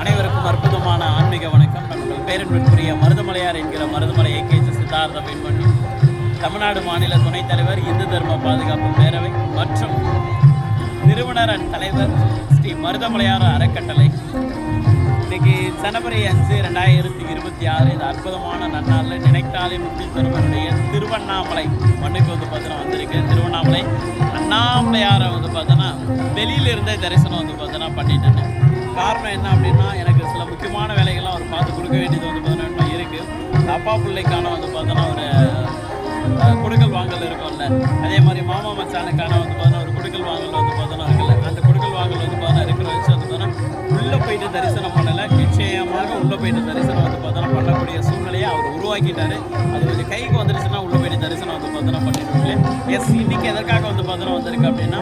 அனைவருக்கும் அற்புதமான ஆன்மீக வணக்கம். நாங்கள் பேரன்பிற்குரிய மருதமலையார் என்கிற மருதமலை ஏகேஜி சித்தார்த்த பெண்மணி தமிழ்நாடு மாநில துணைத் தலைவர் இந்து தர்ம பாதுகாப்பு பேரவை மற்றும் நிறுவனர் and தலைவர் ஸ்ரீ மருதமலையார் அறக்கட்டளை இன்னைக்கு ஜனவரி அஞ்சு ரெண்டாயிரத்தி இருபத்தி ஆறு. இந்த அற்புதமான நன்னாளில் நினைத்தாலே முக்தி திருவண்ணாமலை. மண்ணுக்கு வந்து பார்த்தோன்னா வந்திருக்கு. திருவண்ணாமலை அண்ணாமலையாரை வந்து பார்த்தோன்னா வெளியில இருந்தே தரிசனம் வந்து பார்த்தோன்னா பண்ணிட்டு காரணம் என்ன அப்படின்னா எனக்கு சில முக்கியமான வேலைகள்லாம் அவர் பார்த்து கொடுக்க வேண்டியது வந்து பார்த்தோன்னா இருக்குது அப்பா பிள்ளைக்கான வந்து பார்த்தோன்னா ஒரு கொடுக்கல் வாங்கல் இருக்கும்ல. அதே மாதிரி மாமா மச்சானுக்கான உருவாக்கிட்டாரு. அது கொஞ்சம் கைக்கு வந்துருச்சுன்னா உள்ள போயிட்டு தரிசனம் வந்து பார்த்தோன்னா பண்ணிட்டு எஸ் இன்னைக்கு எதற்காக வந்து பார்த்தோன்னா வந்திருக்கு அப்படின்னா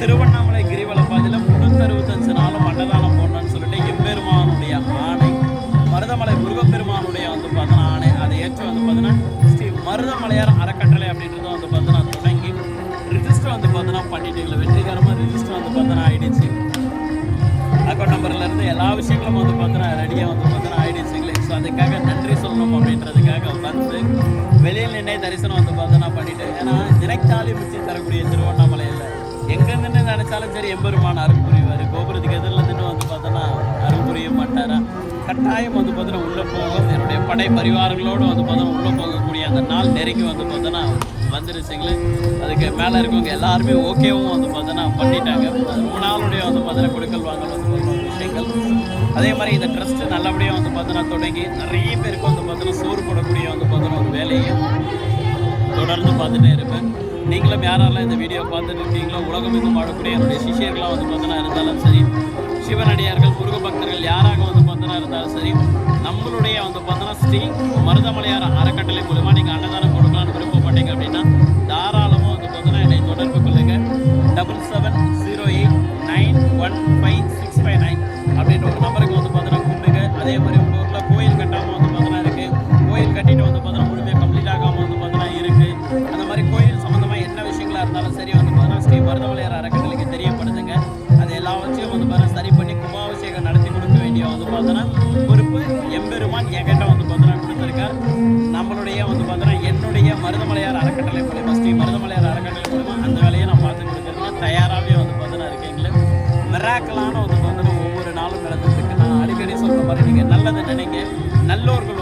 திருவண்ணாமலை கிரிவல பாதையில் முன்னூத்தறுபத்தஞ்சு நாளும் அன்னதானம் போடணும்னு சொல்லிட்டு எம்பெருமானுடைய ஆணை மருதமலை முருகப்பெருமானுடைய வந்து பார்த்தோன்னா ஆணை அதை ஏற்று வந்து பார்த்தோன்னா ஸ்ரீ மருதமலையார் அறக்கட்டளை அப்படின்றத வந்து பார்த்தோன்னா தொடங்கி ரிஜிஸ்டர் வந்து பார்த்தோன்னா பண்ணிட்டீங்களா வெற்றிகரமாக ரிஜிஸ்டர் வந்து பார்த்தோன்னா ஆயிடுச்சு. அக்கௌண்ட் நம்பர்லேருந்து எல்லா விஷயங்களும் வந்து பார்த்தோன்னா ரெடியாக வந்து வெளியில் தரிசனம் வந்து பார்த்து நான் பண்ணிட்டேன். ஏன்னா நினைத்தாலே மிச்சி தரக்கூடிய திருவண்ணாமலையில் எங்கே நின்று நினைச்சாலும் சரி எம்பெருமான் அருள் புரிவார் கோபுரத்துக்கு எதிரில் நின்று வந்து பார்த்தோன்னா அருள் புரிய மாட்டாரா கட்டாயம் வந்து பார்த்தோன்னா உள்ளே போகும். என்னுடைய படை பரிவாரங்களோடு வந்து பார்த்தோன்னா உள்ளே போகக்கூடிய அந்த நாள் நெருங்கி வந்து பார்த்தோன்னா வந்துருச்சுங்களே. அதுக்கு மேலே இருக்கவங்க எல்லாருமே ஓகேவும் வந்து பார்த்தோன்னா பண்ணிட்டாங்க. மூணு நாளுடைய வந்து பார்த்தோன்னா கொடுக்கல் வாங்கல் வந்து விஷயங்கள். அதே மாதிரி இந்த ட்ரஸ்ட்டு நல்லபடியாக வந்து பார்த்தோன்னா தொடங்கி நிறைய பேருக்கு வந்து பார்த்தோன்னா சோறு போடக்கூடிய வந்து பார்த்தோன்னா ஒரு வேலையும் தொடர்ந்து பார்த்துட்டே இருப்பேன். நீங்களும் யாரெல்லாம் இந்த வீடியோ பார்த்துட்டு இருக்கீங்களோ உலகம் எங்கும் வாழக்கூடிய என்னுடைய சிஷியர்களாக வந்து பார்த்தோன்னா இருந்தாலும் சரி சிவனடியார்கள் முருக பக்தர்கள் யாராக வந்து பார்த்தோன்னா இருந்தாலும் கோயில் கட்டிட்டு வந்து பார்த்தோன்னா முழுமையாக கம்ப்ளீட் ஆகாமல் வந்து பார்த்தோன்னா இருக்குது அந்த மாதிரி கோயில் சம்மந்தமாக என்ன விஷயங்களா இருந்தாலும் சரி வந்து பார்த்தீங்கன்னா ஸ்ரீ மருதமலையார் அறக்கட்டளைக்கு தெரியப்படுத்துங்க அது எல்லா வச்சும் வந்து பார்த்தோன்னா சரி பண்ணி கும்பாபிஷேகம் நடத்தி கொடுக்க வேண்டிய வந்து பார்த்தோன்னா பொறுப்பு எம்பெருமான் என்கிட்ட வந்து பார்த்தோன்னா கொடுத்துருக்கார். நம்மளுடைய வந்து பார்த்தோன்னா என்னுடைய மருதமலையார் அறக்கட்டளை மூலியமா ஸ்ரீ மருதமலையார் அறக்கட்டளை மூலியமா அந்த வேலையை நான் பார்த்து கொடுக்கறதுக்கு தயாராகவே வந்து பார்த்தோன்னா இருக்கீங்களே. மிராக்கலான வந்து பார்த்தோன்னா ஒவ்வொரு நாளும் நடந்துட்டு இருக்கு. நான் அடிக்கடி சொல்ற மாதிரி நீங்கள் நல்லதை நினைங்க. நல்லோர்கள்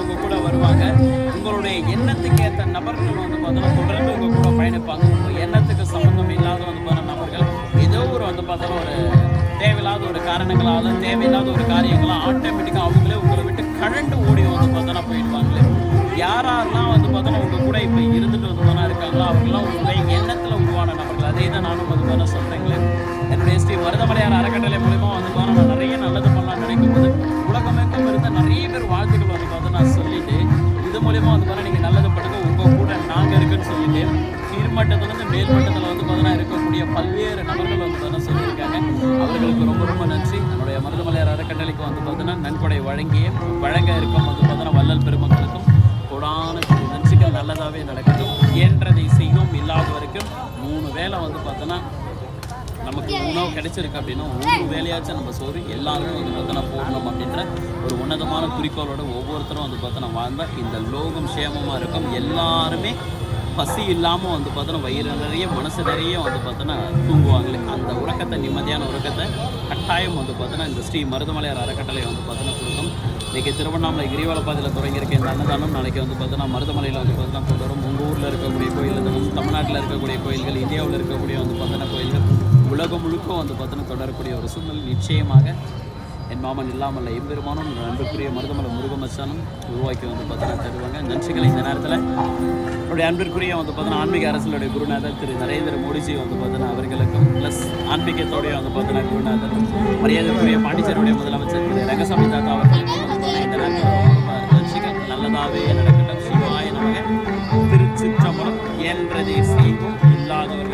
நபர்கள் வந்து பார்த்தோன்னா தொடர்ந்து உங்கள் கூட பயணிப்பாங்க. உங்கள் எண்ணத்துக்கு சம்மந்தம் இல்லாத வந்து பார்த்தோன்னா நபர்கள் ஏதோ ஒரு வந்து பார்த்தோன்னா ஒரு தேவையில்லாத ஒரு காரணங்களால தேவையில்லாத ஒரு காரியங்களாம் ஆட்டோமேட்டிக்காக அவங்களே உங்களை விட்டு கழண்டு ஓடி வந்து பார்த்தோன்னா போயிடுவாங்களே. யாரெல்லாம் வந்து பார்த்தோன்னா உங்கள் கூட இப்போ இருந்துட்டு வந்து பார்த்தோன்னா இருக்காங்களோ அவங்களாம் உங்களுடைய எண்ணத்தில் உருவான நபர்கள். அதே தான் நானும் வந்து பார்த்தா சொல்கிறேங்களே என்னுடைய ஸ்ரீ வருதமலையார் அறக்கட்டளை மூலிமா வந்து பார்த்தா நான் நிறைய நல்லது பண்ணலாம்னு நினைக்கும் போது உலகமேக்கம் இருந்த நிறைய பேர் வாழ்த்துக்கள் வந்து பார்த்து நான் சொல்லிட்டு இது மூலிமா வந்து கீழ்மட்டத்துலேருந்து மேல்மட்டத்தில் வந்து பார்த்தா இருக்கக்கூடிய பல்வேறு நபர்கள் வந்து பார்த்தீங்கன்னா சொல்லியிருக்காங்க அவர்களுக்கு ரொம்ப ரொம்ப நன்றி. என்னுடைய மருதமலையார் அறக்கட்டளைக்கு வந்து பார்த்தினா நன்கொடை வழங்கிய வழங்க இருக்கும் வந்து பார்த்தினா வள்ளல் பெருமக்களுக்கும் கொடான நன்றிகள் நல்லதாகவே நடக்கட்டும் இயன்றதை செய்யும் இல்லாத வரைக்கும் மூணு வேளை வந்து பார்த்தோன்னா நமக்கு உணவு கிடைச்சிருக்கு அப்படின்னா ஒவ்வொரு வேலையாச்சும் நம்ம சோறு எல்லாருமே வந்து பார்த்தோன்னா போடணும் அப்படின்ற ஒரு உன்னதமான குறிக்கோளோட ஒவ்வொருத்தரும் வந்து பார்த்தோன்னா வாழ்ந்தால் இந்த லோகம் சேமமாக இருக்கும். எல்லாருமே பசி இல்லாமல் வந்து பார்த்தோன்னா வயிறு நிறைய மனசு நிறைய வந்து பார்த்தோன்னா தூங்குவாங்களே. அந்த உறக்கத்தை நிம்மதியான உறக்கத்தை கட்டாயம் வந்து பார்த்தோன்னா இந்த ஸ்ரீ மருதமலையார் அறக்கட்டளை வந்து பார்த்தோன்னா கொடுக்கும். இன்றைக்கி திருவண்ணாமலை கிரிவலப்பாதையில் தொடங்கியிருக்க இந்த அன்னதானம் நாளைக்கு வந்து பார்த்தோன்னா மருதமலையில் வந்து பார்த்தோன்னா தொடரும் உங்கள் ஊரில் இருக்கக்கூடிய கோயில் தமிழ்நாட்டில் இருக்கக்கூடிய கோயில்கள் இந்தியாவில் இருக்கக்கூடிய வந்து பார்த்தோன்னா கோயில்கள் உலகம் முழுக்க வந்து பார்த்தோன்னா தொடரக்கூடிய ஒரு சூழ்நிலை நிச்சயமாக என் மாமன் இல்லாமல் எம்பெருமானும் அன்புக்குரிய மருதமலை முருகமச்சானும் உருவாக்கி வந்து பார்த்தீங்கன்னா தருவாங்க. நன்றிகள் இந்த நேரத்தில். என்னுடைய அன்பிற்குரிய வந்து பார்த்தீங்கன்னா ஆன்மீக அரசியலுடைய குருநாதர் திரு நரேந்திர மோடிஜி வந்து பார்த்தீங்கன்னா அவர்களுக்கும் ப்ளஸ் ஆன்மீகத்தோடைய வந்து பார்த்தீங்கன்னா குருநாதர் மரியாதைக்குரிய பாண்டிச்சேரியுடைய முதலமைச்சர் திரு ரங்கசாமி தாத்தா அவர்களுக்கும் இந்த நேரத்தில் நன்றிகள். நல்லதாகவே நடக்கட்டும். சிவாய நமக. திருச்சிற்றம்பலம் என்றதே செய்வோம் இல்லாதவர்கள்.